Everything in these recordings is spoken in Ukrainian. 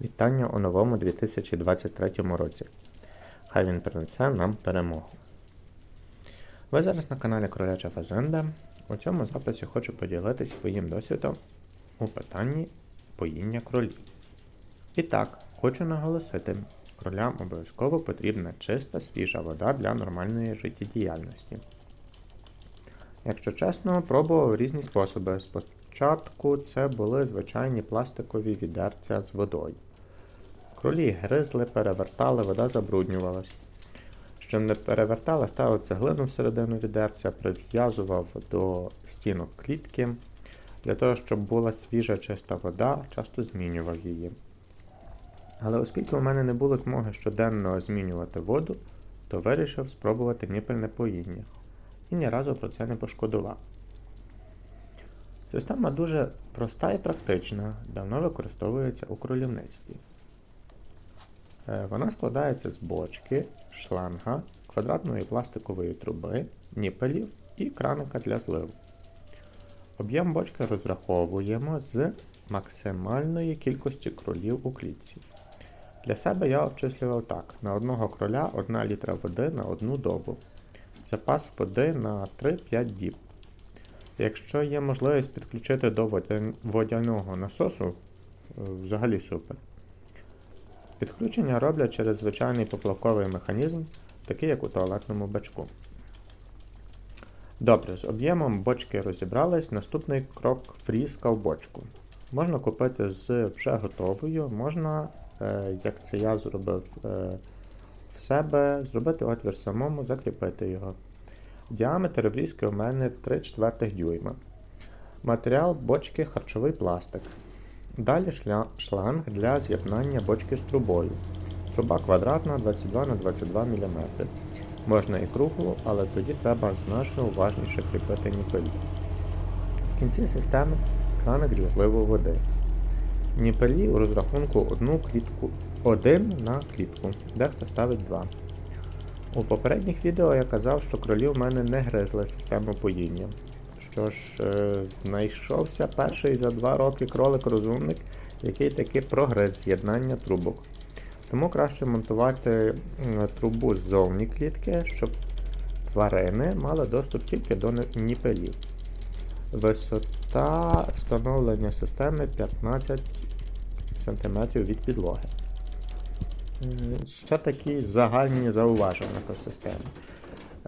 Вітання у новому 2023 році. Хай він принесе нам перемогу. Ви зараз на каналі Кроляча Фазенда. У цьому записі хочу поділитися своїм досвідом у питанні поїння кролів. І так, хочу наголосити, кролям обов'язково потрібна чиста свіжа вода для нормальної життєдіяльності. Якщо чесно, пробував різні способи. Спочатку це були звичайні пластикові відерця з водою. Кролі гризли, перевертали, вода забруднювалась. Щоб не перевертала, ставив цеглину всередину відерця, прив'язував до стінок клітки. Для того, щоб була свіжа чиста вода, часто змінював її. Але оскільки у мене не було змоги щоденно змінювати воду, то вирішив спробувати ніпельне поїння. І ні разу про це не пошкодував. Система дуже проста і практична, давно використовується у кролівництві. Е, Вона складається з бочки, шланга, квадратної пластикової труби, ніпелів і краника для зливу. Об'єм бочки розраховуємо з максимальної кількості кролів у клітці. Для себе я обчислював так: на одного кроля 1 літра води на одну добу. Запас води на 3-5 діб. Якщо є можливість підключити до водяного насосу, е, взагалі супер. Підключення роблять через звичайний поплавковий механізм, такий як у туалетному бачку. Добре, з об'ємом бочки розібрались. Наступний крок фрізка в бочку. Можна купити з вже готовою, можна, е, як це я зробив е, в себе, зробити отвір самому, закріпити його. Діаметр врізки у мене 3 четвертих дюйма. Матеріал бочки харчовий пластик. Далі шланг для з'єднання бочки з трубою. Труба квадратна 22 на 22 мм. Можна і круглу, але тоді треба значно уважніше кріпити ніпелі. В кінці системи краник для води. Ніпелі у розрахунку одну клітку, один на клітку, дехто ставить два. У попередніх відео я казав, що кролі в мене не гризли систему поїння. Що ж, е, знайшовся перший за два роки кролик-розумник, який таки прогриз з'єднання трубок. Тому краще монтувати трубу ззовні клітки, щоб тварини мали доступ тільки до ніпелів. Висота встановлення системи 15 см від підлоги. Ще такі загальні зауваження по системі.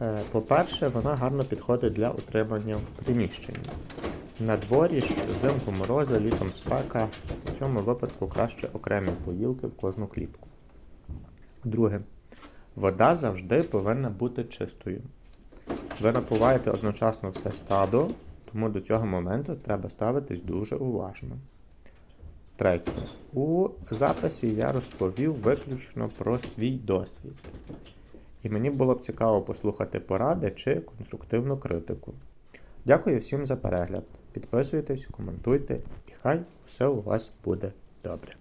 Е, По-перше, вона гарно підходить для утримання в приміщенні. На дворі ж взимку морози, літом спека. В цьому випадку краще окремі поїлки в кожну клітку. Друге, вода завжди повинна бути чистою. Ви напуваєте одночасно все стадо, тому до цього моменту треба ставитись дуже уважно. Третє. У записі я розповів виключно про свій досвід. І мені було б цікаво послухати поради чи конструктивну критику. Дякую всім за перегляд. Підписуйтесь, коментуйте і хай все у вас буде добре.